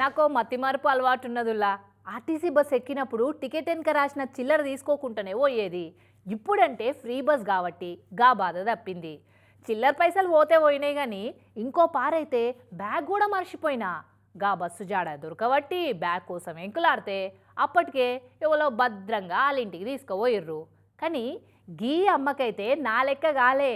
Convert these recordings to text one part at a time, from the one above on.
నాకు మతిమార్పు అలవాటు ఉన్నదిలా ఆర్టీసీ బస్ ఎక్కినప్పుడు టికెట్ వెనక రాసిన చిల్లర తీసుకోకుండానే పోయేది. ఇప్పుడంటే ఫ్రీ బస్ కాబట్టి గా బాధ తప్పింది. చిల్లర పైసలు పోతే పోయినాయి కానీ ఇంకో పారైతే బ్యాగ్ కూడా మర్చిపోయినా. గా బస్సు జాడ దొరకబట్టి బ్యాగ్ కోసం ఎంకులాడితే అప్పటికే ఎవరో భద్రంగా వాళ్ళ ఇంటికి తీసుకుపోయిర్రు. కానీ గీ అమ్మకైతే నా లెక్క కాలే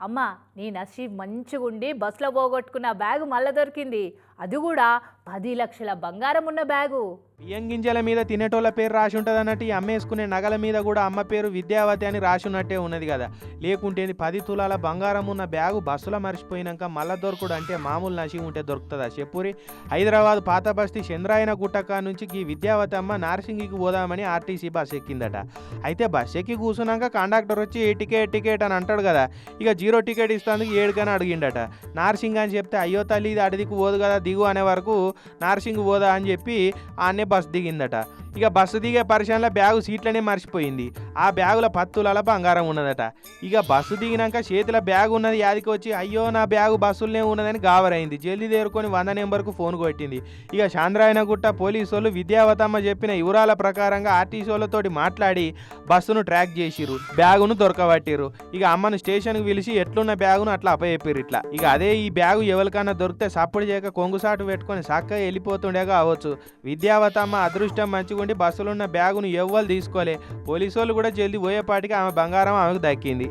అమ్మ నీ నసీబ్ మంచిగుండి బస్సులో పోగొట్టుకున్న బ్యాగు మళ్ళా దొరికింది. అది కూడా పది లక్షల బంగారం ఉన్న బ్యాగు. బియ్యం గింజల మీద తినేటోళ్ళ పేరు రాసి ఉంటుంది అన్నట్టు ఈ అమ్మేసుకునే నగల మీద కూడా అమ్మ పేరు విద్యావతి అని రాసి ఉన్నట్టే ఉన్నది కదా. లేకుంటే పది తులాల బంగారం ఉన్న బ్యాగు బస్సులో మర్చిపోయినాక మళ్ళా దొరకడు అంటే మామూలు నసి ఉంటే దొరుకుతుందా చెప్పురి? హైదరాబాద్ పాత బస్తీ చంద్రాయన గుట్టక నుంచి ఈ విద్యావతి అమ్మ నార్సింగికి పోదామని ఆర్టీసీ బస్ ఎక్కిందట. అయితే బస్ ఎక్కి కూర్చున్నాక కండక్టర్ వచ్చి టికెట్ టికెట్ అని అంటాడు కదా. ఇక జీరో టికెట్ ఇస్తాను ఏడుకని అడిగిండట. నార్సింగ్ అని చెప్తే అయ్యో తల్లి ఇది అడిదికి పోదు కదా దిగు అనే వరకు నార్సింగ్ పోదా అని చెప్పి అన్నే బస్ దిగిందట. ఇక బస్సు దిగే పరిశ్రమలో బ్యాగు సీట్లనే మర్చిపోయింది. ఆ బ్యాగుల పత్తుల బంగారం ఉన్నదట. ఇక బస్సు దిగినాక చేతిలో బ్యాగ్ ఉన్నది యాదికి వచ్చి అయ్యో నా బ్యాగు బస్సులనే ఉన్నదని గావరైంది. జల్దీ తేరుకొని వంద నెంబర్కు ఫోన్ కొట్టింది. ఇక చాంద్రాయనగుట్ట పోలీసు వాళ్ళు విద్యావతమ్మ చెప్పిన వివరాల ప్రకారంగా ఆర్టీసీ వాళ్ళతోటి మాట్లాడి బస్సును ట్రాక్ చేసిరు బ్యాగును దొరకబట్టిర్రు. ఇక అమ్మను స్టేషన్కి పిలిచి ఎట్లున్న బ్యాగును? అట్లా అప్పచెప్పిర్రు ఇట్లా ఇక అదే ఈ బ్యాగు ఎవరికన్నా దొరికితే సప్పుడు చేయక కొంగుసాటు పెట్టుకొని చక్కగా వెళ్ళిపోతుండేగా అవ్వచ్చు విద్యావతమ్మ అదృష్టం మంచిగా ఉండి బస్సులో ఉన్న బ్యాగును ఎవ్వరు తీసుకోలే. పోలీసు వాళ్ళు కూడా జల్దీ పోయేపాటికి ఆమె బంగారం ఆమెకు దక్కింది.